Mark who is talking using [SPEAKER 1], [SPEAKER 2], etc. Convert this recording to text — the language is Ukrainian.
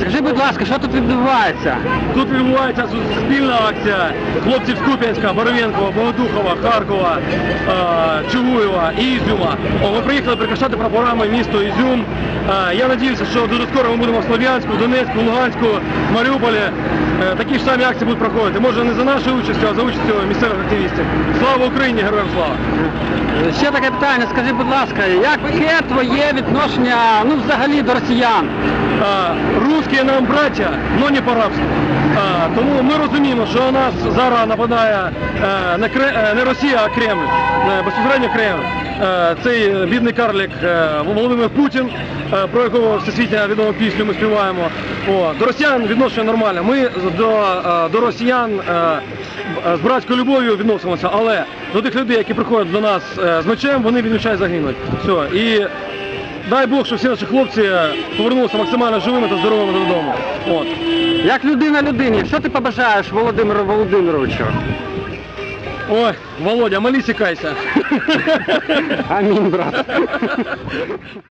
[SPEAKER 1] Скажи, будь ласка, що тут відбувається?
[SPEAKER 2] Тут відбувається спільна акція хлопців з Куп'янська, Боровенкова, Богодухова, Харкова, е, Чугуєва і Ізюма. Ми приїхали прикрашати прапорами місто Ізюм. Е, Я сподіваюся, що дуже скоро ми будемо в Слов'янську, Донецьку, Луганську, Маріуполі. Е, Такі ж самі акції будуть проходити. Може не за нашою участю, а за участю місцевих активістів. Слава Україні! Героям слава!
[SPEAKER 1] Ще таке питання, скажи, будь ласка, яке твоє відношення ну, взагалі до росіян?
[SPEAKER 2] А, Русські нам браття, но не по-рабськи. А, Тому ми розуміємо, що на нас зараз нападає е, е, не Росія, а Кремль. Е, Безпосередньо Кремль. Цей бідний карлик е, Володимир Путін, про якого всесвітньо відому пісню ми співаємо. До росіян відношення нормальне. Ми до, росіян з братською любов'ю відносимося, але до тих людей, які приходять до нас з мечем, вони відмічають загинуть. І Дай Бог, щоб всі наші хлопці повернулися максимально живими та здоровими додому. От.
[SPEAKER 1] Як людина людині, що ти побажаєш Володимиру Володимировичу?
[SPEAKER 2] Ой, Володя, молись і.
[SPEAKER 1] Амінь, брат.